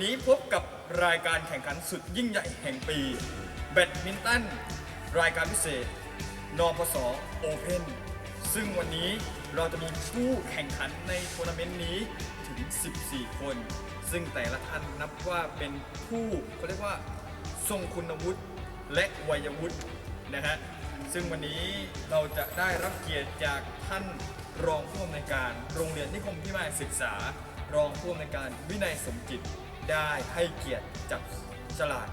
ันนี้พบกับรายการแข่งขันสุดยิ่งใหญ่แห่งปี แบดมินตัน รายการพิเศษนปสโอเพนซึ่งวันนี้เราจะมีผู้แข่งขันในทัวร์นาเมนต์นี้ถึง 14 คน ซึ่งแต่ละท่านนับว่าเป็นผู้เขาเรียกว่าทรงคุณวุฒิและวัยวุฒินะฮะ ซึ่งวันนี้เราจะได้รับเกียรติจากท่านรองผู้อำนวยการ โรงเรียนนิคมพิมายศึกษารองผู้อำนวยการวินัยสมจิต ได้ให้เกียรติจับฉลาก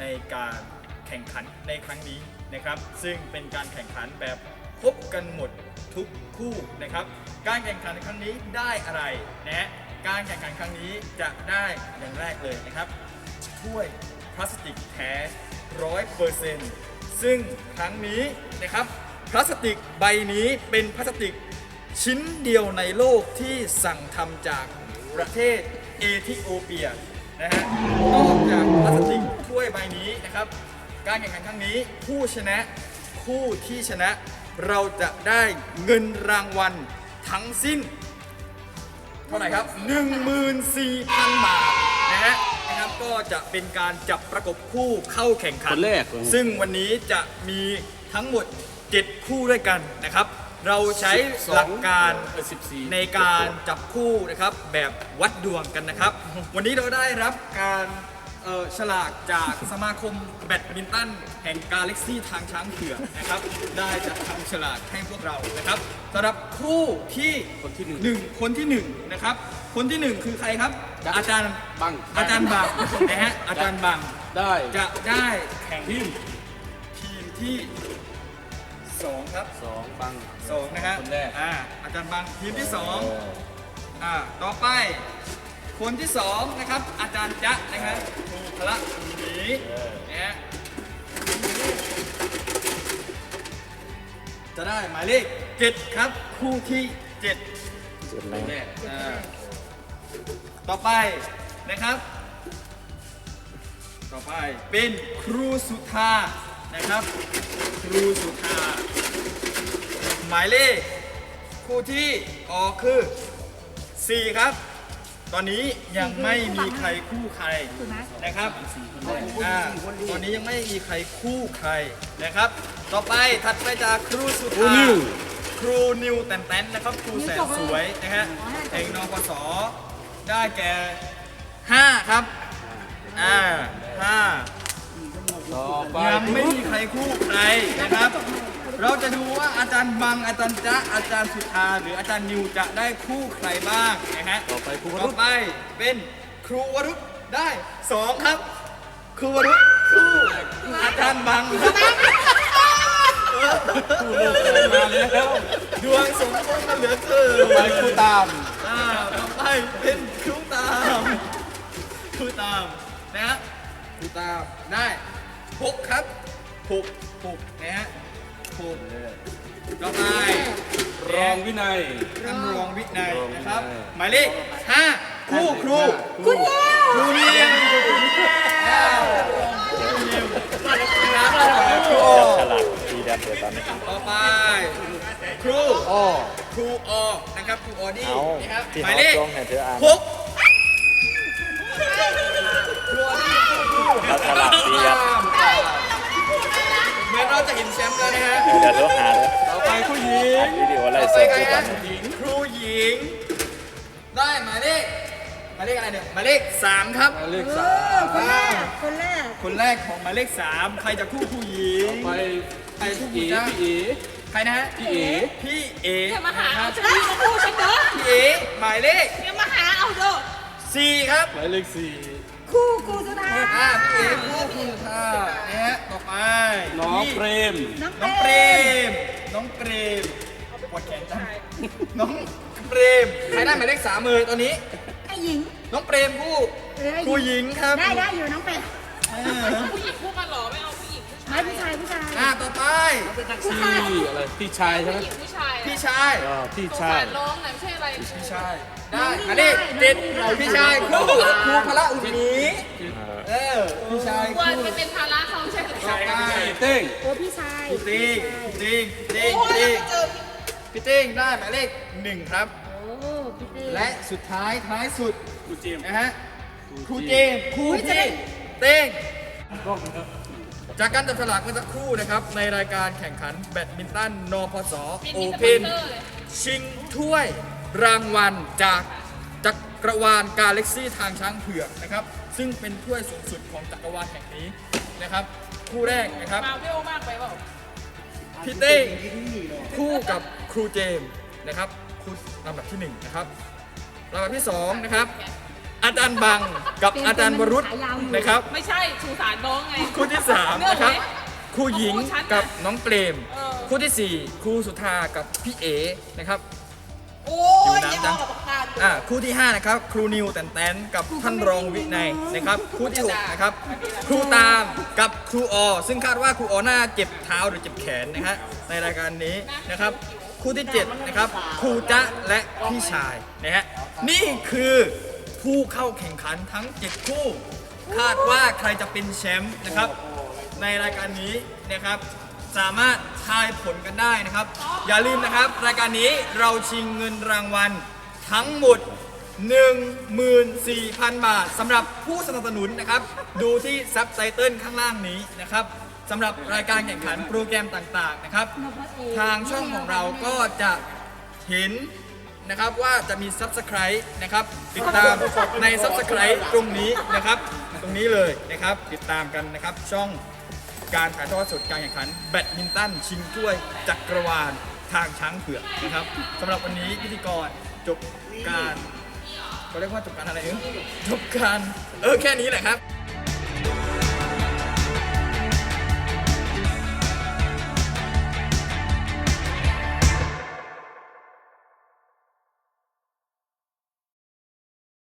ในการแข่งขันในครั้งนี้นะครับ ซึ่งเป็นการแข่งขันแบบพบกันหมดทุกคู่นะครับ การแข่งขันในครั้งนี้ได้อะไรนะการแข่งขันครั้งนี้จะได้อย่างแรกเลยนะครับถ้วยพลาสติกแท้ร้อยเปอร์เซ็นต์ซึ่งครั้งนี้นะครับ พลาสติกใบนี้เป็นพลาสติกชิ้นเดียวในโลกที่สั่งทำจากประเทศเอธิโอเปีย นะฮะนอกจากพลาสติกถ้วยใบนี้นะครับ การแข่งขันครั้งนี้ผู้ชนะคู่ที่ชนะ เราจะได้เงินรางวัลทั้งสิ้น เท่าไหร่ครับ 14,000 บาทนะฮะนะครับก็จะเป็นการจับประกบคู่เข้าแข่งขัน คนแรกซึ่งวันนี้จะมีทั้งหมด 7 คู่ด้วยกันนะครับ เราใช้หลักการเออ14ในการจับคู่นะครับแบบวัดดวงกันนะครับ วันนี้เราได้รับการเอ่อฉลากจากสมาคมแบดมินตันแห่งกาแล็กซี่ทางช้างเผือกนะครับ ได้จัดทำฉลากให้พวกเรานะครับสำหรับคู่ที่คนที่หนึ่งหนึ่งคนที่หนึ่งนะครับ คนที่หนึ่งคือใครครับจ๊ะอาจารย์บังอาจารย์บังนะฮะอาจารย์บังได้จะได้แข่งทีมทีมที่ สองครับสองบัง สองนะฮะคนแรก อ่าอาจารย์บังทีมที่สองอ่าต่อไป คนที่สองนะครับ อาจารย์จ๊ะนะครับครูพละหนีนะฮะจะได้หมายเลขเจ็ดครับ คู่ที่เจ็ดคนแรกอ่าต่อไปนะครับ ต่อไปเป็นครูสุธา นะครับครูสุธาหมายเลขคู่ที่ออกคือ 4 ครับ ตอนนี้ยังไม่มีใครคู่ใครนะครับอ่าตอนนี้ยังไม่มีใครคู่ใครนะครับ ต่อไปถัดไปจากครูสุครูธานิวครูนิวแตนแตนนะครับครูแสนสวยนะฮะแห่งนปสได้แก่ 5 ครับอ่าห้า ต่อไปยังไม่มีใครคู่ใครนะครับ เราจะดูว่าอาจารย์บังอาจารย์จ๊ะอาจารย์สุธาหรืออาจารย์นิวจะได้คู่ใครบ้างนะฮะต่อไปครูวต่รุอษไปเป็นครูวรุษได้สองครับ ครูวรุษคู่อาจารย์บังครับมาแล้วดวงสมพงษ์กันเหลือเกินไปครูตามอ่าต่อไปเป็นครูตาม ครูตามนะฮะครูตามได้ หกครับหกหกนะฮะหกต่อไปรองวินัยท่านรองวินัยรองวินัยนะครับ หมายเลขห้าคู่ครูคุณครูเนียมอ่าครูเนียมนะครับครูอฉลากสีแดงเดี๋ยวตอนนี้ต่อไปครูอ้อครูออนะครับครูออดี้เอานะครับที่หมาเขายเลขลงให้เธออ่านหก ครูเขาฉลากสีครับเหมือนเราจะเห็นแชมป์แล้วนะฮะ เดี๋ยวโทรหาเลยต่อไปผู้หญิงวิดีโอไล่ต่อสไปดใครทุกวัฮะนครูหญิง ได้หมายเลขหมายเลขอะไรเนี่ยหมายเลขสามครับหมายเลขสามคนแรก คนแรก คนแรกของหมายเลขสามใครจะคู่ผู้หญิง ไปใครคู่พี่ผู้เอ๋จ้าพี่เอ๋ใครนะฮะ พี่เอ๋พี่เอ๋อย่ามาหาเอาฉันที่มาพูดฉันเด้อพี่เอ๋หมายเลขอย่ามาหาเอาเด้อสี่ครับ หมายเลขสี่ คู่กูสุดาอ่าพี่เอ๋คู่คุณค่ะนะฮะต่อไปน้องเปรม น้องน้องเปรมน้องเปรมปวดแขนจังน้องเปรมใครได้หมายเลขสามเลยตอนนี้ ไอ้หญิงน้องเปรมคู่เอ้ยครูหญิงครับได้ได้อยู่น้องเป็ดเออผู้หญิงคู่กันเหรอไม่เอาผู้หญิง ไม่ผู้ชายผู้ชายอ่าต่อไปพี่อะไรพี่ชายใช่ไหมผู้หญิงผู้ชายพี่ชายอ่าพี่สงชาสายรน้องไหนไม่ใช่อะไรพี่ชายได้หมายเลขเจ็ดพี่ชายคู่ครูพระอุมีเออพี่ชายกลัวคู่จะเป็นภาระเขาไม่ใช่เหรอต่อไปเต้งโอ้พี่ชายพี่ติ้งพี่ติ้งพี่ติ้งโอ้ยพี่เราติ้งไปเจอพี่ติ้งได้หมายเลขหนึ่งครับโอ้พี่เต้และสุดท้ายท้ายสุดกูเจมส์นะฮะครูเจมส์ครูพี่เต้ง จากการจับฉลากเมื่อสักครู่นะครับ ในรายการแข่งขันแบดมินตันนพสโอมีสเพปอนนเซอร์เลยชิงถ้วยรางวัลจากจักรวาลกาแล็กซี่ทางช้างเผือกนะครับ ซึ่งเป็นถ้วยสูงสุดของจักรวาลแห่งนี้นะครับคู่แรกนะครับมาเวลมากไปเปล่าพี่เต้งคู่กับครูเจมส์นะครับคู่ลำดับที่หนึ่งนะครับลำดับที่สองนะครับ อาจารย์บังกับอาจารย์วรุษนะครับ ไม่ใช่ชูสารน้องไง คู่ที่สามนะครับครูหญิงกับน้องเปรม เออ คู่ที่สี่ครูสุธากับพี่เอนะครับ โอ้อยู่ยน้ำยังจังเอากับปากกาดูอ่าคู่ที่ห้านะครับครูนิวแตนแตนกับท่านรองวินัยนะครับคู่ที่หกนะครับครูตามกับครูอซึ่งคาดว่าครูอน่าเจ็บเท้าหรือเจ็บแขนนะฮะในรายการนี้นะครับคู่ที่เจ็ดนะครับครูจ๊ะและพี่ชายนะฮะนี่คือ ผู้เข้าแข่งขันทั้งเจ็ดคู่ คาดว่าใครจะเป็นแชมป์นะครับ ในรายการนี้นะครับ สามารถทายผลกันได้นะครับ อย่าลืมนะครับ รายการนี้เราชิงเงินรางวัลทั้งหมด 14,000 บาทสำหรับผู้สนับสนุนนะครับ ดูที่ซับไตเติลข้างล่างนี้นะครับสำหรับรายการแข่งขันโปรแกรมต่างๆนะครับ ทางช่องของเราก็จะเห็น นะครับว่าจะมี Subscribe นะครับติดตามใน Subscribe ตรงนี้นะครับ ตรงนี้เลยนะครับติดตามกันนะครับช่องการถ่ายทอดสดการแข่งขันแบดมินตันชิงถ้วยจักรวาลทางช้างเผือกนะครับสำหรับวันนี้พิธีกรจบการเขาเรียกว่าจบการอะไรเอ่ยจบการเออแค่นี้แหละครับ